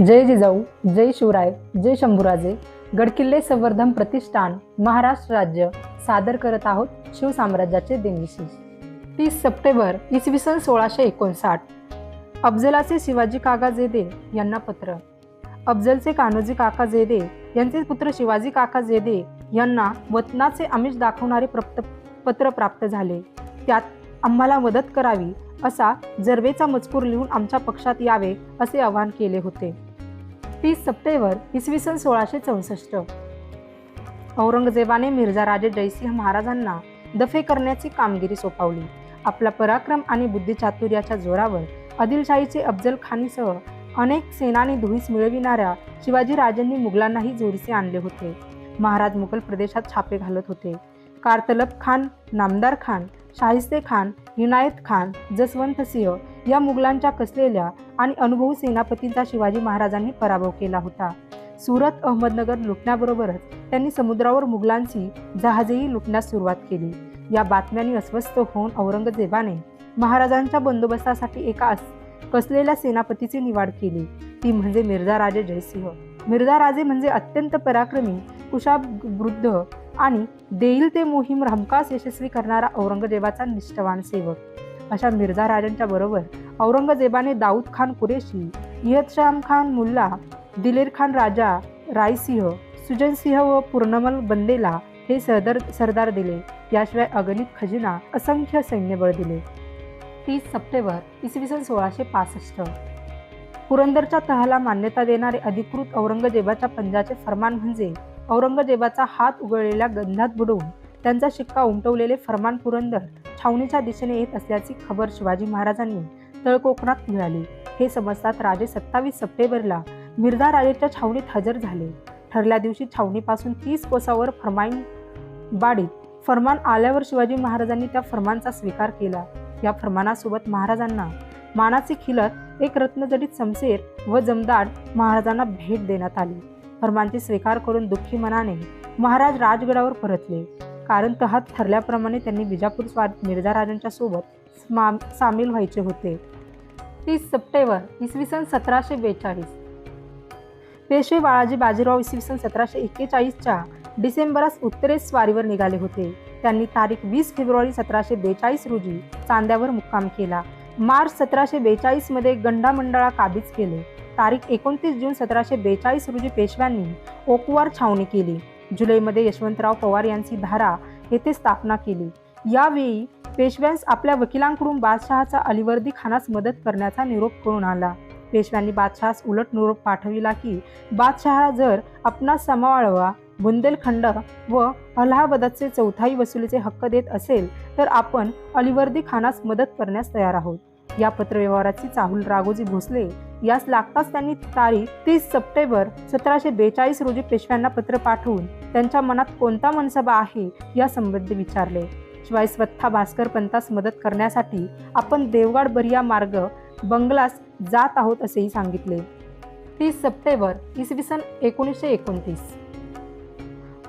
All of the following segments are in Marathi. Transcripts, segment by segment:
जय जिजाऊ जय शिवराय जय शंभूराजे. गडकिल्ले संवर्धन प्रतिष्ठान महाराष्ट्र राज्य. सादर करत आहोत शिवसाम्राज्याचे दिनविशेष. तीस सप्टेंबर इसवी सन सोळाशे एकोणसाठ. अफजलाचे शिवाजी काका जेदे यांना पत्र. अफजलचे कान्होजी काका जेदे यांचे पुत्र शिवाजी काका जेदे यांना वतनाचे आमिष दाखवणारे प्रप्त पत्र प्राप्त झाले. त्यात आम्हाला मदत करावी असा जर्वेचा मजकूर लिहून आमच्या पक्षात यावे असे आवाहन केले होते. तीस सप्टेंबर इसवी सन सोळाशे चौसष्ट. औरंगजेबाने मिर्झा राजे जयसिंह महाराजांना दफे करण्याची कामगिरी सोपवली. आपला पराक्रम आणि बुद्धिचातुर्याच्या जोरावर आदिलशाहीचे अफजल खानीसह अनेक सेनानी धुईस मिळविणाऱ्या शिवाजी राजांनी मुघलांनाही जोरीसे आणले होते. महाराज मुघल प्रदेशात छापे घालत होते. कारतलब खान नामदार खान शाहिस्ते खान इनायत खान जसवंत सिंह या मुघलांच्या कसलेल्या आणि अनुभवी सेनापतींचा शिवाजी महाराजांनी पराभव केला होता. सुरत अहमदनगर लुटण्याबरोबरच त्यांनी समुद्रावर मुघलांची जहाजेही लुटण्यास सुरुवात केली. या बातम्यांनी अस्वस्थ होऊन औरंगजेबाने महाराजांच्या बंदोबस्तासाठी एका कसलेल्या सेनापतीची निवड केली. ती म्हणजे मिर्झा राजे जयसिंह. मिर्झा राजे म्हणजे अत्यंत पराक्रमी कुशाब वृद्ध आणि देईल ते मोहीम हमखास यशस्वी करणारा औरंगजेबाचा निष्ठवान सेवक. अशा मिर्झा राजांच्या बरोबर औरंगजेबाने दाऊद खान कुरेशी इयतशाम खान मुल्ला दिलेर खान राजा रायसिंह सुजनसिंह व पूर्णमल बंदेला हे सरदार सरदार दिले. याशिवाय अगणित खजिना असंख्य सैन्यबळ दिले. तीस सप्टेंबर इसवी सन सोळाशे पासष्ट. पुरंदरच्या तहाला मान्यता देणारे अधिकृत औरंगजेबाच्या पंजाचे फरमान म्हणजे औरंगजेबाचा हात उघडलेल्या गंधात बुडवून त्यांचा शिक्का उमटवलेले फरमान पुरंदर छावणीच्या दिशेने येत असल्याची खबर शिवाजी महाराजांनी तळकोकणात मिळाली. हे समजतात राजे सत्तावीस सप्टेंबरला मिर्झा राजेच्या छावणीत हजर झाले. ठरल्या दिवशी छावणीपासून तीस कोसावर फरमाईन बाडीत फरमान आल्यावर शिवाजी महाराजांनी त्या फरमानचा स्वीकार केला. या फरमानासोबत महाराजांना मानाची खिलत एक रत्नजडित समशेर व जमदाड महाराजांना भेट देण्यात आली. फरमानचे स्वीकार करून दुःखी मनाने महाराज राजगडावर परतले. कारण तहात ठरल्याप्रमाणे त्यांनी विजापूर स्वारीत मिर्झा राजांच्या सोबत स्मा- सामील व्हायचे होते. तीस सप्टेंबर इसवी सन सतराशे बेचाळीस. पेशवे बाळाजी बाजीराव इसवी सन सतराशे एक्केचाळीसच्या डिसेंबरास उत्तरेस स्वारीवर निघाले होते. त्यांनी तारीख वीस फेब्रुवारी सतराशे बेचाळीस रोजी चांद्यावर मुक्काम केला. मार्च सतराशे बेचाळीसमध्ये गंडामंडळा काबीज केले. तारीख एकोणतीस जून सतराशे बेचाळीस रोजी पेशव्यांनी ओकवार छावणी केली. जुलैमध्ये यशवंतराव पवार यांची धारा येथे स्थापना केली. यावेळी पेशव्यांस आपल्या वकिलांकडून बादशहाचा अलिवर्दी खानास मदत करण्याचा निरोप करून आला. पेशव्यांनी बादशहास उलट निरोप पाठविला की बादशहा जर आपणास समावाळवा बुंदेलखंड व अलाहाबादचे चौथाई वसुलीचे हक्क देत असेल तर आपण अलिवर्दी खानास मदत करण्यास तयार आहोत. या पत्रव्यवहाराची चाहूल राघोजी भोसले यास लागताच त्यांनी तारीख तीस सप्टेंबर सतराशे बेचाळीस रोजी पेशव्यांना पत्र पाठवून त्यांच्या मनात कोणता मनसबा आहे या विचारले. शिवाय स्वतः भास्कर पंतास मदत करण्यासाठी आपण देवगड बरिया मार्ग बंगलास जात आहोत असेही सांगितले. तीस सप्टेंबर इसवी सन एकोणीसशे एकोणतीस.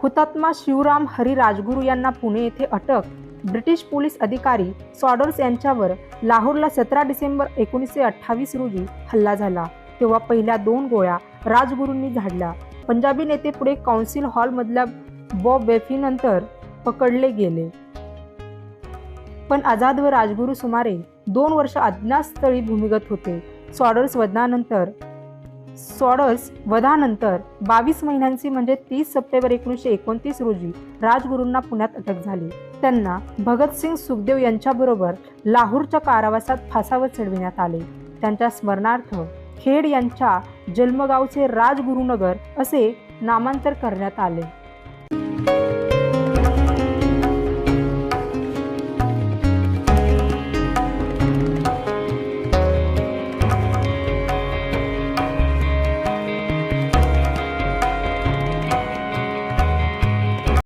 हुतात्मा शिवराम हरी राजगुरू यांना पुणे येथे अटक. ब्रिटिश पोलीस अधिकारी सॉडर्स यांच्यावर लाहोरला सतरा डिसेंबर एकोणीसशे अठ्ठावीस रोजी हल्ला झाला. तेव्हा पहिल्या दोन गोळ्या राजगुरूंनी झाडल्या. पंजाबी नेते पुढे काउन्सिल हॉलमधल्या बॉब बेफीनंतर पकडले गेले. पण आझाद व राजगुरू सुमारे दोन वर्ष अज्ञातस्थळी भूमिगत होते. सॉडर्स वधानंतर सॉडर्स वधानंतर बावीस महिन्यांची म्हणजे तीस सप्टेंबर एकोणीसशे एकोणतीस रोजी राजगुरूंना पुण्यात अटक झाली. त्यांना भगतसिंग सुखदेव यांच्याबरोबर लाहोरच्या कारावासात फासावर चढविण्यात आले. त्यांच्या स्मरणार्थ खेड यांच्या जन्मगावचे राजगुरुनगर असे नामांतर करण्यात आले.